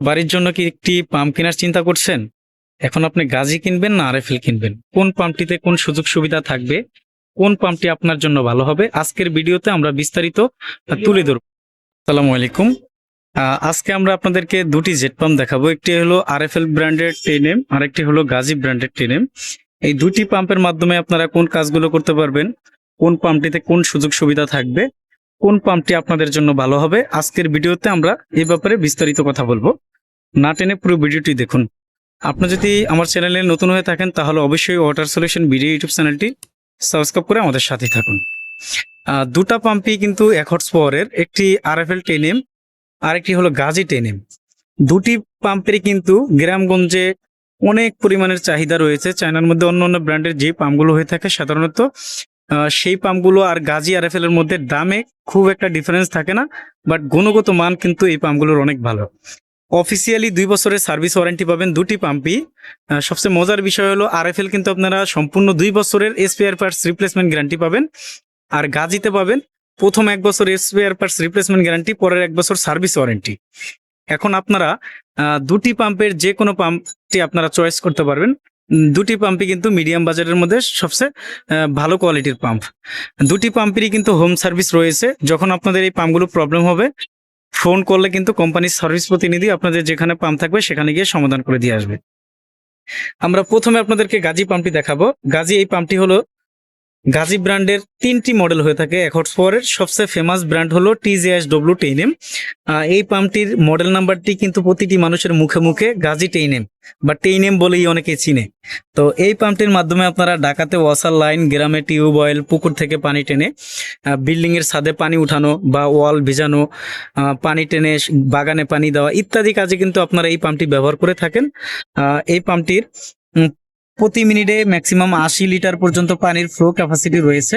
বাড়ির জন্য কি একটি পাম্প কেনার চিন্তা করছেন? এখন আপনি গাজি কিনবেন না আরএফএল কিনবেন? কোন পাম্পটিতে কোন সুযোগ সুবিধা থাকবে? কোন পাম্পটি আপনার জন্য ভালো হবে? আজকের ভিডিওতে আমরা বিস্তারিত তুলে ধরব। আসসালামু আলাইকুম। আজকে আমরা আপনাদেরকে দুটি জেট পাম্প দেখাবো। একটি হলো আরএফএল ব্র্যান্ডের টেন টেনএম, আরেকটি হলো গাজী ব্র্যান্ডের টেনএম। এই দুটি পাম্পের মাধ্যমে আপনারা কোন কাজগুলো করতে পারবেন? কোন পাম্পটিতে কোন সুযোগ সুবিধা থাকবে? কোন পাম্পটি আপনাদের জন্য ভালো হবে? আজকের ভিডিওতে আমরা এ ব্যাপারে বিস্তারিত কথা বলব। না টেনে পুরো ভিডিওটি দেখুন। আপনি যদি আমার চ্যানেলে নতুন হয়ে থাকেন, তাহলে অবশ্যই ওয়াটার সলিউশন ভিডিও ইউটিউব চ্যানেলটি সাবস্ক্রাইব করে আমাদের সাথে থাকুন। দুটা পাম্পই কিন্তু এক হর্স পাওয়ারের একটি R F L ten M আরেকটি হলো গাজী টেন এম দুটি পাম্পেরই কিন্তু গ্রামগঞ্জে অনেক পরিমাণের চাহিদা রয়েছে। চায়নার মধ্যে অন্য অন্য ব্র্যান্ডের যে পাম্পগুলো হয়ে থাকে, সাধারণত সেই পাম্পগুলো আর গাজী আরএফএল এর মধ্যে দামে খুব একটা ডিফারেন্স থাকে না বাট গুণগত মান কিন্তু এই পাম্পগুলোর অনেক ভালো। অফিসিয়ালি দুই বছরের সার্ভিস ওয়ারেন্টি পাবেন দুটি পাম্পই। সবচেয়ে মজার বিষয় হলো আরএফএল কিন্তু আপনারা সম্পূর্ণ দুই বছরের স্পেয়ার পার্টস রিপ্লেসমেন্ট গ্যারান্টি পাবেন, আর গাজিতে পাবেন প্রথম এক বছর স্পেয়ার পার্টস রিপ্লেসমেন্ট গ্যারান্টি পরের এক বছর সার্ভিস ওয়ারেন্টি এখন আপনারা দুটি পাম্পের যে কোনো পাম্পটি আপনারা চয়েস করতে পারবেন। দুটি পাম্পই কিন্তু মিডিয়াম বাজারের মধ্যে সবচেয়ে ভালো কোয়ালিটির পাম্প দুটি পাম্পেরই কিন্তু হোম সার্ভিস রয়েছে। যখন আপনাদের এই পাম্পগুলো প্রবলেম হবে ফোন করলে কিন্তু কোম্পানির সার্ভিস প্রতিনিধি আপনাদের যেখানে পাম্প থাকবে, সেখানে গিয়ে সমাধান করে দিয়ে আসবে। আমরা প্রথমে আপনাদেরকে গাজী পাম্পটি দেখাবো। গাজী এই পাম্পটি হলো গাজী ব্র্যান্ডের তিনটি মডেল হয়ে থাকে পাওয়ারের সবচেয়ে ফেমাস ব্র্যান্ড হলো টিজিএস ডব্লিউ টেন এম এই পাম্পটির মডেল নাম্বারটি কিন্তু প্রতিটি মানুষের মুখে মুখে গাজী টেন এম বা টেন এম বলেই অনেকে চিনে। তো এই পাম্পটির মাধ্যমে আপনারা ডাকাতে ওয়াসার লাইন, গ্রামে টিউবওয়েল পুকুর থেকে পানি টেনে বিল্ডিং এর ছাদে পানি উঠানো বা ওয়াল ভিজানো পানি টেনে বাগানে পানি দেওয়া ইত্যাদি কাজে কিন্তু আপনারা এই পাম্পটি ব্যবহার করে থাকেন। এই পাম্পটির প্রতি মিনিটে ম্যাক্সিমাম আশি লিটার পর্যন্ত পানির ফ্লো ক্যাপাসিটি রয়েছে।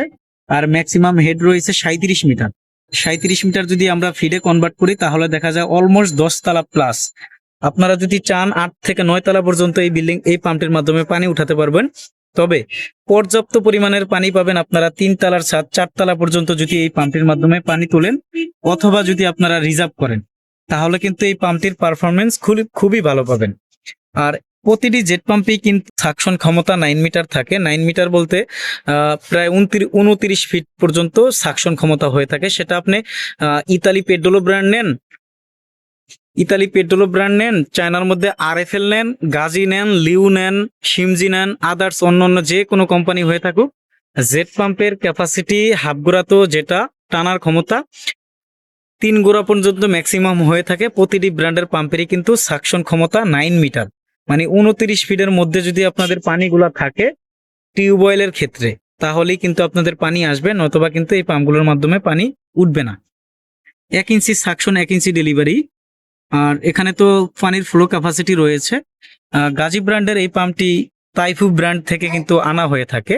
আর ম্যাক্সিমাম হেড রয়েছে সাঁত্রিশ মিটার। সাঁত্রিশ মিটার যদি আমরা ফিডে কনভার্ট করি, তাহলে দেখা যায় অলমোস্ট দশ তালা প্লাস আপনারা যদি চান আট থেকে নয় তালা পর্যন্ত এই বিল্ডিং এই পাম্পটির মাধ্যমে পানি উঠাতে পারবেন। তবে পর্যাপ্ত পরিমাণের পানি পাবেন আপনারা তিন তালার ছাদ, চার তালা পর্যন্ত যদি এই পাম্পটির মাধ্যমে পানি তোলেন, অথবা যদি আপনারা রিজার্ভ করেন, তাহলে কিন্তু এই পাম্পটির পারফরমেন্স খুবই খুবই ভালো পাবেন। আর প্রতিটি জেট পাম্পেই কিন্তু সাকশন ক্ষমতা নাইন মিটার থাকে। নাইন মিটার বলতে প্রায় উনত্রিশ উনত্রিশ ফিট পর্যন্ত সাকশন ক্ষমতা হয়ে থাকে। সেটা আপনি ইতালি পেড্রোলো ব্র্যান্ড নেন, ইতালি পেট্রোলো ব্র্যান্ড নেন, চায়নার মধ্যে আরএফএল নেন, গাজি নেন, লিউ নেন, সিমজি নেন, আদার্স অন্য অন্য যে কোনো কোম্পানি হয়ে থাকুক জেট পাম্পের ক্যাপাসিটি হাফ গোড়া তো যেটা, টানার ক্ষমতা তিন গোড়া পর্যন্ত ম্যাক্সিমাম হয়ে থাকে। প্রতিটি ব্র্যান্ডের পাম্পেরই কিন্তু সাকশন ক্ষমতা নাইন মিটার মানে উনত্রিশ ফিটের মধ্যে যদি আপনাদের পানিগুলা থাকে টিউবওয়েলের ক্ষেত্রে, তাহলেই কিন্তু আপনাদের পানি আসবে, নতবা কিন্তু এই পাম্পগুলোর মাধ্যমে পানি উঠবে না। এক ইঞ্চি সাকশন এক ইঞ্চি ডেলিভারি আর এখানে তো পানির ফ্লো ক্যাপাসিটি রয়েছে। গাজী ব্র্যান্ডের এই পাম্পটি তাইফু ব্র্যান্ড থেকে কিন্তু আনা হয়ে থাকে।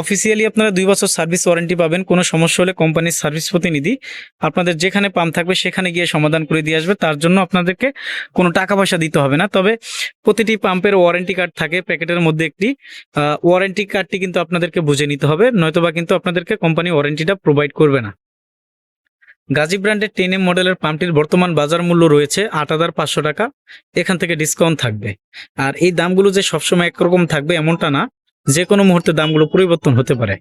অফিসিয়ালি আপনারা দুই বছর সার্ভিস ওয়ারেন্টি পাবেন, কোনো সমস্যা হলে কোম্পানির সার্ভিস প্রতিনিধি আপনাদের যেখানে পাম্প থাকবে সেখানে গিয়ে সমাধান করে দিয়ে আসবে, তার জন্য আপনাদেরকে কোনো টাকা পয়সা দিতে হবে না। তবে প্রতিটি পাম্পের ওয়ারেন্টি কার্ড থাকে, প্যাকেটের মধ্যে একটি ওয়ারেন্টি কার্ডটি কিন্তু আপনাদেরকে বুঝে নিতে হবে, নয়তোবা কিন্তু আপনাদেরকে কোম্পানি ওয়ারেন্টিটা প্রোভাইড করবে না। গাজী ব্র্যান্ডের টেন এম মডেলের পাম্পটির বর্তমান বাজার মূল্য রয়েছে আট হাজার পাঁচশো টাকা। এখান থেকে ডিসকাউন্ট থাকবে। আর এই দামগুলো যে সবসময় একরকম থাকবে এমনটা না, যে কোনো মুহূর্তে দামগুলো পরিবর্তন হতে পারে।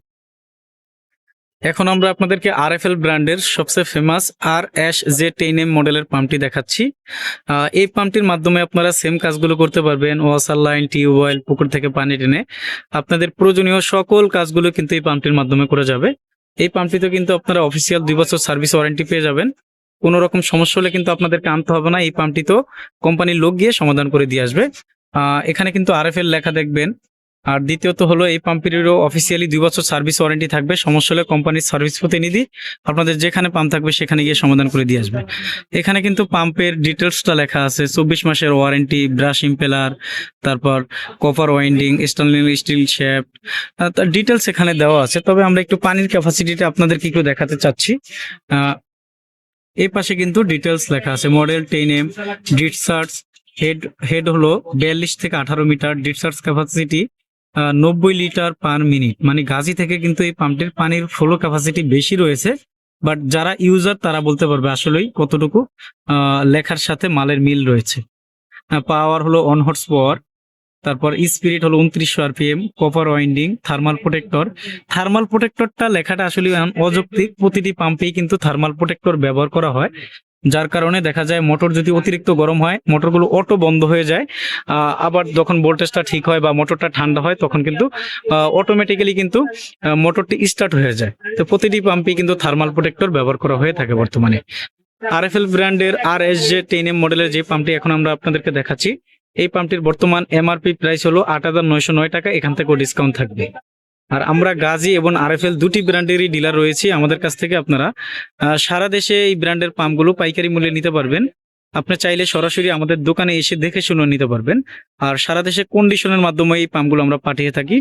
এখন আমরা আপনাদেরকে আর এফ এল ব্র্যান্ডের সবচেয়ে famous R S J ten M মডেলের পাম্পটি দেখাচ্ছি। এই পাম্পটির মাধ্যমে আপনারা সেম কাজগুলো করতে পারবেন, ওয়াসার লাইন টিউবওয়েল পুকুর থেকে পানি টেনে। আপনাদের প্রয়োজনীয় সকল কাজগুলো কিন্তু এই পাম্পটির মাধ্যমে করে যাবে। এই পাম্পটিতে কিন্তু আপনারা অফিসিয়াল দুই বছর সার্ভিস ওয়ারেন্টি পেয়ে যাবেন। কোনো রকম সমস্যা হলে কিন্তু আপনাদেরকে আনতে হবে না। এই পাম্পটি তো কোম্পানির লোক গিয়ে সমাধান করে দিয়ে আসবে। এখানে কিন্তু আর লেখা দেখবেন। আর দ্বিতীয়ত হলো এই পাম্পটিরও অফিসিয়ালি দুই বছর সার্ভিস ওয়ারেন্টি থাকবে। সমস্যা হলে কোম্পানির সার্ভিস প্রতিনিধি আপনাদের যেখানে পাম্প থাকবে সেখানে গিয়ে সমাধান করে দিয়ে আসবে। এখানে কিন্তু পাম্পের ডিটেলসটা লেখা আছে। চব্বিশ মাসের ওয়ারেন্টি ব্রাশ ইম্পেলার তারপর copper winding stainless steel shaft তার ডিটেলস এখানে দেওয়া আছে। তবে আমরা একটু পানির ক্যাপাসিটিটা আপনাদের আপনাদেরকে একটু দেখাতে চাচ্ছি। এই পাশে কিন্তু ডিটেলস লেখা আছে। Model ten M discharge head head হলো বিয়াল্লিশ থেকে আঠারো মিটার। ডিটসার্চ ক্যাপাসিটি নব্বই লিটার পার মিনিট। মানে গাজী থেকে কিন্তু এই পাম্পটির পানির ফ্লো ক্যাপাসিটি বেশি রয়েছে বাট যারা ইউজার তারা বলতে পারবে আসলেই কতটুকু লেখার সাথে মালের মিল রয়েছে। পাওয়ার হলো অন হর্স পাওয়ার তারপর স্পিরিট হলো উনত্রিশশো RPM copper winding thermal protector thermal প্রোটেক্টরটা লেখাটা আসলে অযৌক্তিক, প্রতিটি পাম্পেই কিন্তু থার্মাল প্রোটেক্টর ব্যবহার করা হয়। যার কারণে দেখা যায় মোটর যদি অতিরিক্ত গরম হয়, মোটরগুলো অটো বন্ধ হয়ে যায়। আবার যখন ভোল্টেজটা ঠিক হয় বা মোটরটা ঠান্ডা হয়, তখন কিন্তু অটোমেটিক্যালি কিন্তু মোটরটি স্টার্ট হয়ে যায়। তো প্রতিটি পাম্পেই কিন্তু থার্মাল প্রোটেক্টর ব্যবহার করা হয়ে থাকে বর্তমানে। আরএফএল ব্র্যান্ডের R S J ten M মডেলের যে পাম্পটি এখন আমরা আপনাদেরকে দেখাচ্ছি, এই পাম্পটির বর্তমান এমআরপি প্রাইস হলো আট হাজার নয়শো নয় টাকা, এখান থেকেও ডিসকাউন্ট থাকবে। আর আমরা গাজী এবং আরএফএল দুটি ব্র্যান্ডেরই ডিলার রয়েছে। আমাদের কাছ থেকে আপনারা সারা দেশে এই ব্র্যান্ডের পাম্পগুলো পাইকারি মূল্যে নিতে পারবেন। আপনি চাইলে সরাসরি আমাদের দোকানে এসে দেখে শুনে নিতে পারবেন। আর সারা দেশে কন্ডিশনের মাধ্যমে এই পাম্পগুলো আমরা পাঠিয়ে থাকি।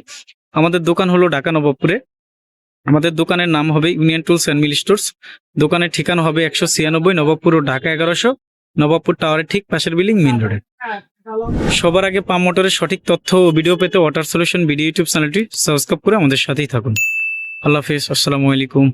আমাদের দোকান হলো ঢাকা নবাবপুরে। আমাদের দোকানের নাম হবে union tools and mill stores. দোকানের ঠিকানা হবে একশো ছিয়ানব্বই নবাবপুর ও ঢাকা এগারোশো। নবাবপুর টাওয়ারের ঠিক পাশের বিল্ডিং মেন রোডে। সবার আগে পাম মোটরের সঠিক তথ্য ও ভিডিও পেতে ওয়াটার সলিউশন ভিডিও ইউটিউব চ্যানেলটি সাবস্ক্রাইব করে আমাদের সাথেই থাকুন। আল্লাহ হাফিজ, আসসালামু আলাইকুম।